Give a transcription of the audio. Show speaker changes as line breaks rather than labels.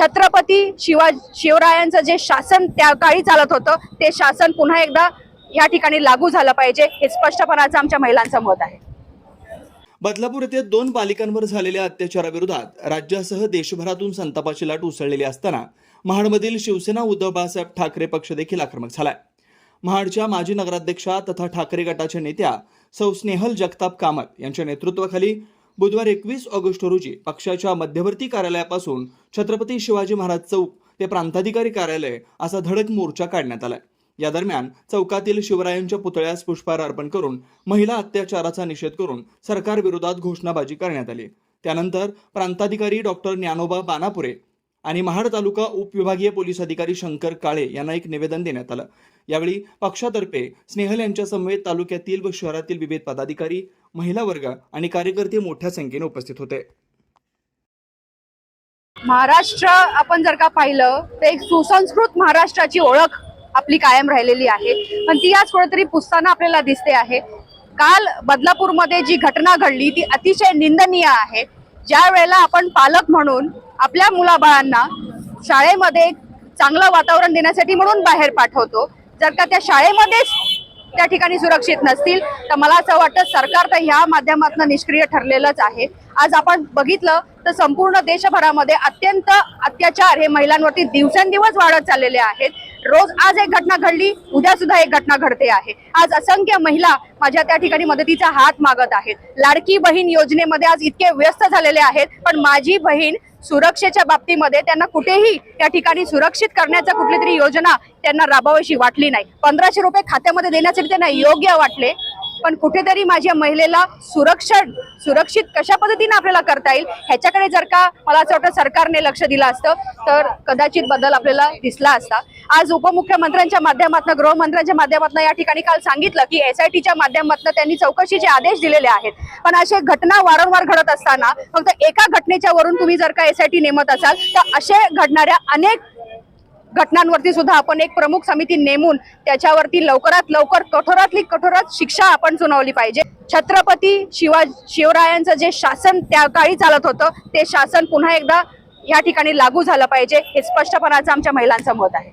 छत्रपती शिवा शिवरायांचं जे शासन त्या काळी चालत होतं ते शासन पुन्हा एकदा या ठिकाणी लागू झालं पाहिजे हे स्पष्टपणाचं आमच्या महिलांचं मत आहे.
बदलापूर येथे दोन बालिकांवर झालेल्या अत्याचाराविरोधात राज्यासह देशभरातून संतापाची लाट उसळलेली असताना महाडमधील शिवसेना उद्धव बाळासाहेब ठाकरे पक्ष देखील आक्रमक झालाय. महाडच्या माजी नगराध्यक्षा तथा ठाकरे गटाच्या नेत्या सौ स्नेहल जगताप कामत यांच्या नेतृत्वाखाली बुधवार एकवीस ऑगस्ट रोजी पक्षाच्या मध्यवर्ती कार्यालयापासून छत्रपती शिवाजी महाराज चौक ते प्रांताधिकारी कार्यालय असा धडक मोर्चा काढण्यात आलाय. या दरम्यान चौकातील शिवरायांच्या पुतळ्यास पुष्पहार अर्पण करून महिला अत्याचाराचा निषेध करून सरकारविरोधात घोषणाबाजी करण्यात आली. त्यानंतर प्रांताधिकारी डॉक्टर ज्ञानोबा बानापुरे आणि महाड तालुका उपविभागीय पोलीस अधिकारी शंकर काळे यांना एक निवेदन देण्यात आलं. यावेळी पक्षातर्फे स्नेहल यांच्या समवेत तालुक्यातील व शहरातील विविध पदाधिकारी महिला वर्ग आणि कार्यकर्ते मोठ्या संख्येने उपस्थित होते.
महाराष्ट्र आपण जर का पाहिलं तर एक सुसंस्कृत महाराष्ट्राची ओळख आपली कायम राहिलेली आहे. पण ती आज कुठेतरी पुसताना आपल्याला दिसते आहे. काल बदलापूरमध्ये जी घटना घडली ती अतिशय निंदनीय आहे. ज्या वेळेला आपण पालक म्हणून आपल्या मुलाबाळांना शाळेमध्ये चांगलं वातावरण देण्यासाठी म्हणून बाहेर पाठवतो. जर का त्या शाळेमध्येच त्या ठिकाणी सुरक्षित नसतील तर मला असं वाटतं सरकार तर ह्या माध्यमातून निष्क्रिय ठरलेलंच आहे. आज आपण बघितलं तर संपूर्ण देशभरामध्ये अत्यंत अत्याचार हे महिलांवरती दिवसेंदिवस वाढत चाललेले आहेत. रोज आज एक घटना घडली उद्या सुद्धा एक घटना घडते आहे. आज असंख्य महिला माझ्या त्या ठिकाणी मदतीचा हात मागत आहेत. लाडकी बहीण योजनेमध्ये आज इतके व्यस्त झालेले आहेत पण माझी बहीण सुरक्षेच्या बाबतीमध्ये त्यांना कुठेही त्या ठिकाणी सुरक्षित करण्याचा कुठली तरी योजना त्यांना राबवायची वाटली नाही. पंधराशे रुपये खात्यामध्ये देण्यासाठी त्यांना योग्य वाटले. पण कुठेतरी माझ्या महिलेला सुरक्षा सुरक्षित कशा पद्धतीने आपल्याला करता येईल ह्याच्याकडे जर का मला असं वाटतं सरकारने लक्ष दिलं असतं तर कदाचित बदल आपल्याला दिसला असता. आज उपमुख्यमंत्र्यांच्या माध्यमातून गृहमंत्र्यांच्या माध्यमातून या ठिकाणी काल सांगितलं की एस आय टीच्या माध्यमातून त्यांनी चौकशीचे आदेश दिलेले आहेत. पण असे घटना वारंवार घडत असताना फक्त एका घटनेच्या वरून तुम्ही जर का एस आय टी नेमत असाल तर असे घडणाऱ्या अनेक घटनांवरती सुद्धा आपण एक प्रमुख समिती नेमून त्याच्यावरती लवकरात लवकर कठोरातली कठोरात शिक्षा आपण सुनावली पाहिजे. छत्रपती शिवा शिवरायांचं जे शासन त्या काळी चालत होतं ते शासन पुन्हा एकदा या ठिकाणी लागू झालं पाहिजे हे स्पष्टपणाचं आमच्या महिलांचं मत आहे